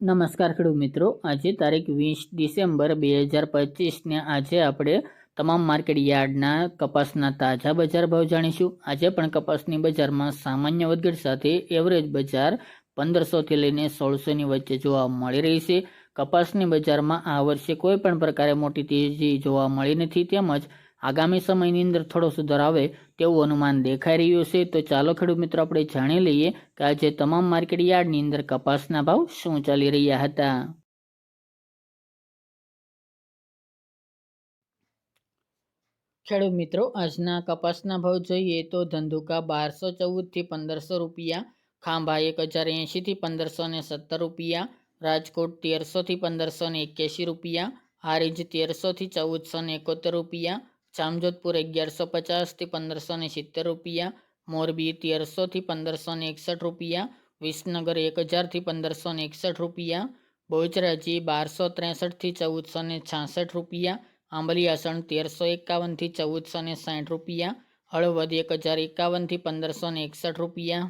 નમસ્કાર ખેડૂત મિત્રો. આજે તારીખ વીસ ડિસેમ્બર બે હજાર પચીસને આજે આપણે તમામ માર્કેટ યાર્ડના કપાસના તાજા બજાર ભાવ જાણીશું. આજે પણ કપાસની બજારમાં સામાન્ય વધઘટ સાથે એવરેજ બજાર પંદરસોથી લઈને સોળસોની વચ્ચે જોવા મળી રહી છે. કપાસની બજારમાં આ વર્ષે કોઈ પણ પ્રકારે મોટી તેજી જોવા મળી નથી. તેમજ આગામી સમયની અંદર થોડો સુધાર આવે તેવું અનુમાન દેખાઈ રહ્યું છે. તો ચાલો ખેડૂત મિત્રો, આપણે જાણી લઈએ કે આજે તમામ માર્કેટ યાર્ડની અંદર કપાસના ભાવ શું ચાલી રહ્યા હતા. ખેડૂત મિત્રો, આજના કપાસના ભાવ જોઈએ તો ધંધુકા બારસો ચૌદથી પંદરસો રૂપિયા, ખાંભા એક હજાર એંશીથી પંદરસો ને સત્તર રૂપિયા, રાજકોટ તેરસોથી પંદરસો ને એક્યાસી રૂપિયા, હારીજ તેરસોથી ચૌદસો ને એકોતેર રૂપિયા જામજોધપુર અગિયારસો પચાસથી પંદરસો ને સિત્તેર રૂપિયા, મોરબી તેરસોથી પંદરસો ને એકસઠ રૂપિયા, વિસનગર એક હજારથી પંદરસો ને એકસઠ રૂપિયા, બહુચરાજી બારસો ત્રેસઠથી ચૌદસો ને છાસઠ રૂપિયા આંબલિયાસણ તેરસો એકાવનથી ચૌદસો ને સાઠ રૂપિયા, હળવદ એક હજાર એકાવનથી પંદરસો ને એકસઠ રૂપિયા.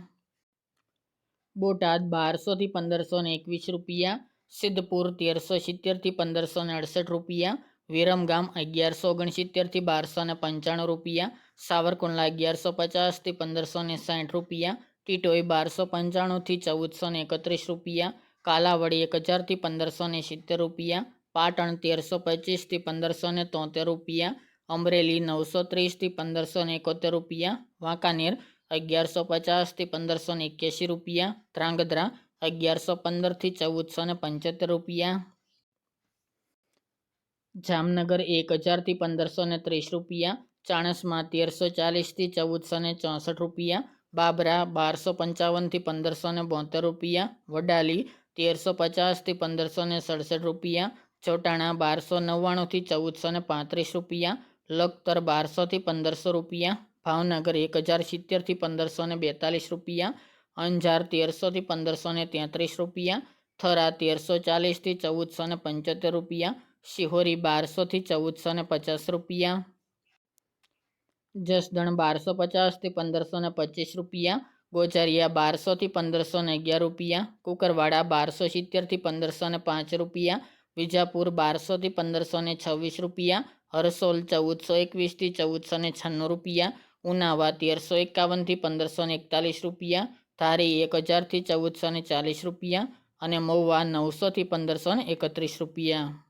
બોટાદ બારસોથી પંદરસો ને એકવીસ રૂપિયા, સિદ્ધપુર તેરસો સિત્તેરથી પંદરસો ને અડસઠ રૂપિયા વિરમગામ અગિયારસો ઓગણસિત્તેરથી બારસો ને પંચાણું રૂપિયા, સાવરકુંડલા અગિયારસો પચાસથી પંદરસો ને સાઠ રૂપિયા, ટીટોઈ બારસો પંચાણુંથી ચૌદસો ને એકત્રીસ રૂપિયા, કાલાવડી એક હજારથી પંદરસો ને સિત્તેર રૂપિયા, પાટણ તેરસો પચીસથી પંદરસો ને તોતેર રૂપિયા, અમરેલી નવસો ત્રીસથી પંદરસો ને એકોતેર રૂપિયા, વાંકાનેર અગિયારસો પચાસથી પંદરસો ને એક્યાસી રૂપિયા, ધ્રાંગધ્રા અગિયારસો પંદરથી ચૌદસો ને પંચોતેર રૂપિયા જામનગર એક હજારથી પંદરસો ને ત્રીસ રૂપિયા, ચાણસમાં તેરસો ચાલીસથી ચૌદસો ને ચોસઠ રૂપિયા, બાબરા બારસો પંચાવનથી પંદરસો ને બોતેર રૂપિયા, વડાલી તેરસો પચાસથી પંદરસો ને સડસઠ રૂપિયા, ચોટાણા બારસો નવ્વાણુંથી ચૌદસો ને પાંત્રીસ રૂપિયા, લખતર બારસોથી પંદરસો રૂપિયા, ભાવનગર એક હજાર સિત્તેરથી પંદરસો ને બેતાલીસ રૂપિયા, અંજાર તેરસોથી પંદરસો ને તેત્રીસ રૂપિયા, થરા તેરસો ચાલીસથી ચૌદસો ને પંચોતેર રૂપિયા શિહોરી બારસોથી ચૌદસો ને પચાસ રૂપિયા. જસદણ બારસો પચાસથી પંદરસો ને પચીસ રૂપિયા. ગોચરિયા બારસોથી પંદરસો ને અગિયાર રૂપિયા. કુકરવાડા બારસો સિત્તેરથી પંદરસો ને પાંચ રૂપિયા. વિજાપુર બારસોથી પંદરસો ને છવ્વીસ રૂપિયા. હરસોલ ચૌદસો એકવીસથી ચૌદસો ને છન્નું રૂપિયા. ઉનાવા તેરસો એકાવનથી પંદરસો ને એકતાલીસ રૂપિયા. ધારી એક હજારથી ચૌદસો ને ચાલીસ રૂપિયા. અને મહુવા નવસોથી પંદરસો ને એકત્રીસ રૂપિયા.